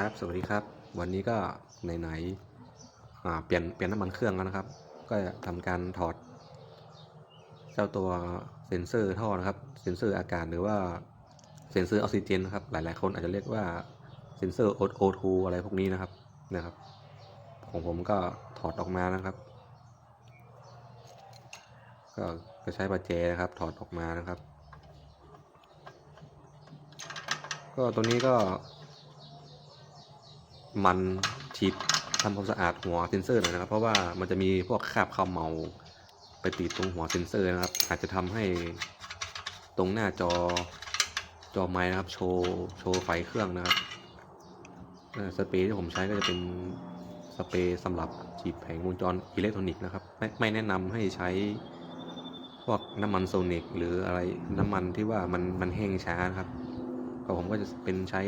ครับ สวัสดีครับ วันนี้ก็ไหนๆเปลี่ยนเปลี่ยนน้ำมันเครื่องแล้วนะครับ ก็จะทำการถอด เจ้าตัวเซ็นเซอร์ท่อนะครับ เซ็นเซอร์อากาศหรือว่าเซ็นเซอร์ออกซิเจนนะครับ หลายๆ คนอาจจะเรียกว่าเซ็นเซอร์โอทูอะไรพวกนี้นะครับนะครับ ของผมก็ถอดออกมานะครับ ก็ก็ใช้ประแจนะครับ ถอดออกมานะครับ ก็ตัวนี้ก็ มันฉีดทำความสะอาดหัวเซนเซอร์หน่อยนะครับ เพราะว่ามันจะมีพวกคราบคาวเมาไปติดตรงหัวเซนเซอร์นะครับ อาจจะทำให้ตรงหน้าจอจอไม้นะครับ โชว์โชว์ไฟเครื่องนะครับสเปรย์ที่ผมใช้ก็จะเป็นสเปรย์สำหรับฉีดแผงวงจรอิเล็กทรอนิกส์นะครับ ไม่ไม่แนะนำให้ใช้พวกน้ำมันโซนิกหรืออะไรน้ำมันที่ว่ามันมันแห้งช้านะครับก็ผมก็จะเป็นใช้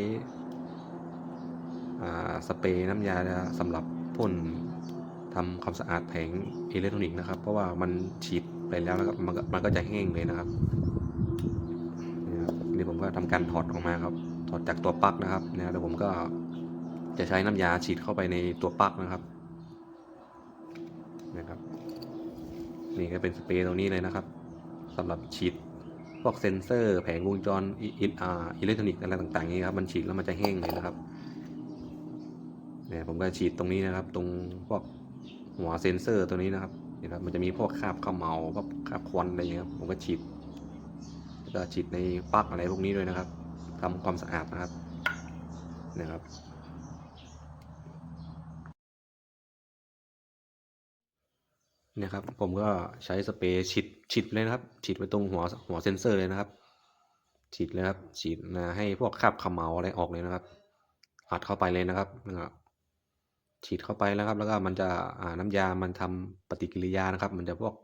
สเปรย์น้ำยาสำหรับพ่นทำความสะอาดแผงอิเล็กทรอนิกส์นะครับ เพราะว่ามันฉีดไปแล้วนะครับมันก็มันก็จะแห้งเลยนะครับนี่ผมก็ทำการถอดออกมาครับ ถอดจากตัวปลั๊กนะครับนะแล้วผมก็จะใช้น้ำยาฉีดเข้าไปในตัวปลั๊กนะครับนะครับ นี่ก็เป็นสเปรย์ตรงนี้เลยนะครับสำหรับฉีดพวกเซ็นเซอร์แผงวงจรอิอิอ่าอิเล็กทรอนิกส์อะไรต่างๆนี้ครับมันฉีดแล้วมันจะแห้งเลยนะครับ เนี่ยผมก็ฉีดตรงนี้นะครับ ตรงพวกหัวเซ็นเซอร์ตัวนี้นะครับเนี่ครับมันจะมีพวกคราบเขมเมาพวกคราบควันอะไรอย่างเงี้ยครับผมก็ฉีดแล้วก็ฉีดในปลั๊กอะไรพวกนี้ด้วยนะครับทำความสะอาดนะครับนะครับเนี่ยครับผมก็ใช้สเปรย์ฉีดฉีดเลยนะครับ ฉีดไปตรงหัวหัวเซ็นเซอร์เลยนะครับ ฉีดเลยครับฉีดนะให้พวกคราบขมเมาอะไรออกเลยนะครับอัดเข้าไปเลยนะครับนะครับ ฉีดเข้าไปแล้วครับ แล้วก็มันจะน้ำยามันทำปฏิกิริยานะครับ มันจะพวก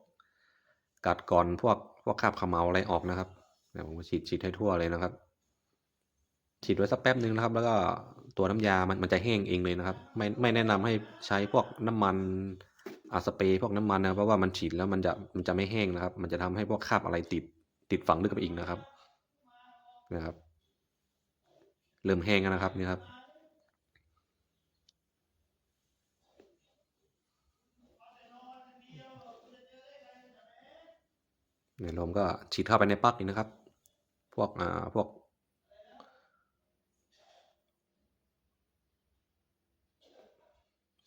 กัดก่อนพวกพวกคราบขมเมาอะไรออกนะครับเดี๋ยวผมฉีดฉีดให้ทั่วเลยนะครับ ฉีดไว้สักแป๊บหนึ่งนะครับ แล้วก็ตัวน้ำยามันมันจะแห้งเองเลยนะครับ ไม่ไม่แนะนำให้ใช้พวกน้ำมันอาสเปรย์พวกน้ำมันนะเพราะว่ามันฉีดแล้วมันจะมันจะไม่แห้งนะครับ มันจะทำให้พวกคราบอะไรติดติดฝังลึกไปอีกนะครับนะครับ เริ่มแห้งแล้วนะครับนี่ครับ เนี่ยผมก็ฉีดเข้าไปในปลั๊กนี่นะครับ พวกอ่าพวก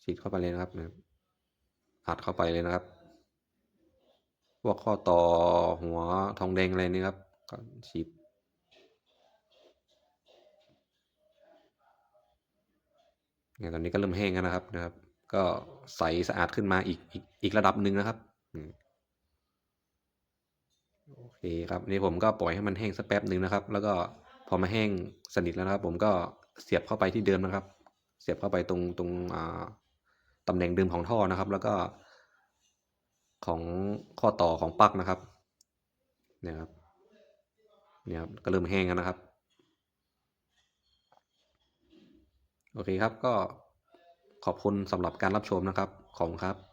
ฉีดเข้าไปเลยนะครับเนี่ยอัดเข้าไปเลยนะครับ พวกข้อต่อหัวทองแดงอะไรนี่ครับก็ฉีดเนี่ยตอนนี้ก็เริ่มแห้งแล้วนะครับนะครับ ก็ใสสะอาดขึ้นมาอีกอีกอีกระดับหนึ่งนะครับอืม คครับนี่ผมก็ปล่อยให้มันแห้งสักแป๊บหนึ่งนะครับ แล้วก็พอมาแห้งสนิทแล้วนะครับ ผมก็เสียบเข้าไปที่เดิมนะครับ เสียบเข้าไปตรงตรงอ่าตำแหน่งเดิมของท่อนะครับ แล้วก็ ของข้อต่อของปลั๊กนะครับเนี่ยครับเนี่ยครับก็เริ่มแห้งแล้วนะครับ โอเคครับก็ขอบคุณสำหรับการรับชมนะครับ ขอบคุณครับ